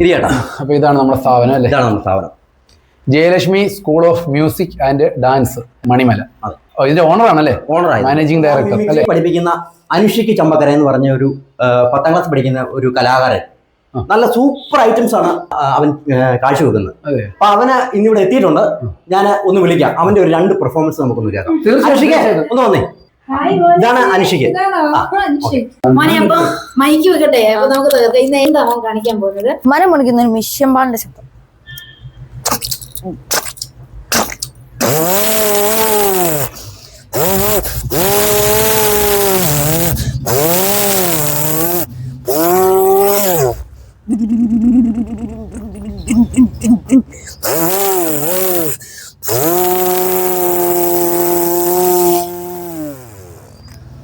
ഇരിയട്ടാ അപ്പൊ ഇതാണ് നമ്മുടെ സ്ഥാപനം അല്ലേ? ഇതാണ് നമ്മുടെ സ്ഥാപനം. Jayalakshmi school of music and dance Manimala. അതെ. ഇതിന്റെ ഓണർ ആണല്ലേ? ഓണറായി മാനേജിംഗ് ഡയറക്ടർ അല്ലേ? പഠിപ്പിക്കുന്ന അനുഷിക്ക് ചമ്പക്കര എന്ന് പറഞ്ഞ ഒരു പത്താം ക്ലാസ് പഠിക്കുന്ന ഒരു കലാകാരൻ. നല്ല സൂപ്പർ ഐറ്റംസ് ആണ് അവൻ കാഴ്ചവെക്കുന്നത് അതെ. അപ്പൊ അവന് ഇന്നിവിടെ എത്തിയിട്ടുണ്ട്. ഞാൻ ഒന്ന് വിളിക്കാം. അവന്റെ ഒരു രണ്ട് പെർഫോമൻസ് നമുക്കൊന്ന് കേൾക്കാം ഒന്ന് വന്നേ. ഇതാണ് അനുഷിക്ക്. മോനെ അപ്പൊ മൈക്ക് വെക്കട്ടെ? അപ്പൊ നമുക്ക് ഇന്ന് എന്താ മോൻ കാണിക്കാൻ പോകുന്നത്? മരം മുണിക്കുന്ന ഒരു മിഷ്യമ്പാളിന്റെ ശബ്ദം.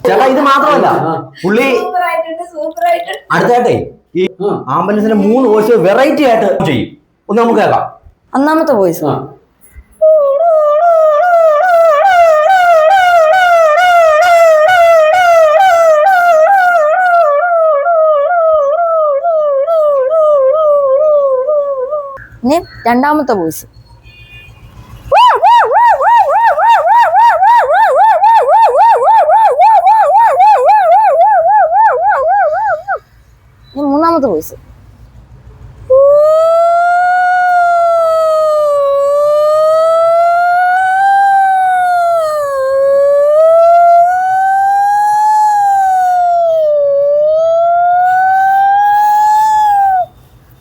ചേട്ടാ ഇത് മാത്രമല്ല. പുള്ളി സൂപ്പർ ആയിട്ടുണ്ട് സൂപ്പർ ആയിട്ടുണ്ട് അടുത്തായിട്ടേ ഈ ആംബുലൻസിന്റെ മൂന്ന് വോയിസ് വെറൈറ്റി ആയിട്ട് ചെയ്യും. ഒന്ന് നമുക്ക് കേൾക്കാം. ഒന്നാമത്തെ വോയിസ്. രണ്ടാമത്തെ വോയിസ്. വോയിസ്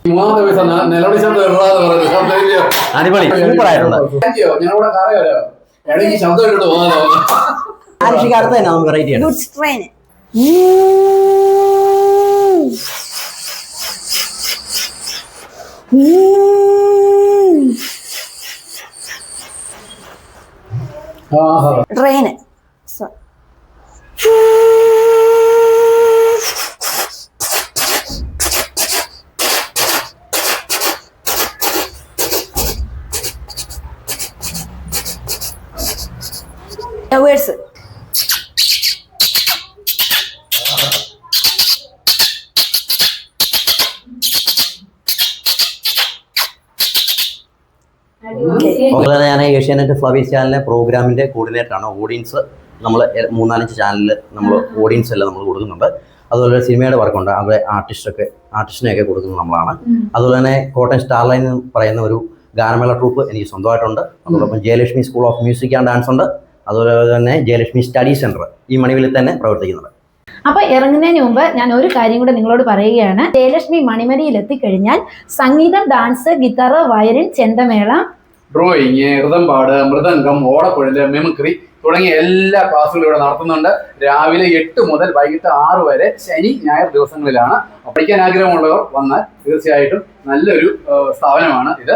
മൂന്നാമത്തെ പൈസ നിലവിളി ശബ്ദം പറഞ്ഞു അടിപൊളി. സൂപ്പറായിട്ടുണ്ട് ആയിട്ടുണ്ട് Thank you. ഞങ്ങളിവിടെ കാറേ വരാം. ഇടയ്ക്ക് ശബ്ദം ഇട്ടിട്ട് പോകാതെ അനുഷിക്ക് അടുത്ത തന്നെ വെറൈറ്റി ആണ്. Goods train. ട്രെയിന് വേഴ്സ് അതുപോലെ തന്നെ ഞാൻ ഏഷ്യാനെറ്റ് ഫ്ലവീസ് ചാനലിലെ പ്രോഗ്രാമിന്റെ കോർഡിനേറ്റർ ആണ് ഓഡിയൻസ് നമ്മൾ മൂന്നാലഞ്ച് ചാനലിൽ നമ്മൾ ഓഡിയൻസ് എല്ലാം നമ്മൾ കൊടുക്കുന്നുണ്ട്. അതുപോലെ സിനിമയുടെ വർക്കുണ്ട്. അവിടെ ആർട്ടിസ്റ്റൊക്കെ ആർട്ടിസ്റ്റിനെയൊക്കെ കൊടുക്കുന്നത് നമ്മളാണ്. അതുപോലെ തന്നെ കോട്ടയം സ്റ്റാർലൈൻ എന്ന് പറയുന്ന ഒരു ഗാനമേള ട്രൂപ്പ് എനിക്ക് സ്വന്തമായിട്ടുണ്ട്. അതോടൊപ്പം Jayalakshmi school of music and dance ഉണ്ട്. അതുപോലെ തന്നെ ജയലക്ഷ്മി സ്റ്റഡി സെന്റർ ഈ മണിവിലിൽ തന്നെ പ്രവർത്തിക്കുന്നുണ്ട്. അപ്പൊ ഇറങ്ങുന്നതിന് മുമ്പ് ഞാൻ ഒരു കാര്യം കൂടെ നിങ്ങളോട് പറയുകയാണ്. ജയലക്ഷ്മി മണിമലയിൽ എത്തിക്കഴിഞ്ഞാൽ സംഗീതം ഡാൻസ് ഗിറ്റാർ വയലിൻ ചെണ്ടമേള ഡ്രോയിങ് ഋതംപാട് മൃദംഗം ഓടക്കുഴൽ മിമിക്രി തുടങ്ങിയ എല്ലാ ക്ലാസ്സുകളും ഇവിടെ നടത്തുന്നുണ്ട്. രാവിലെ എട്ട് മുതൽ വൈകിട്ട് ആറ് വരെ ശനി ഞായർ ദിവസങ്ങളിലാണ്. പഠിക്കാൻ ആഗ്രഹമുള്ളവർ വന്നാൽ തീർച്ചയായിട്ടും നല്ലൊരു സ്ഥാപനമാണ് ഇത്.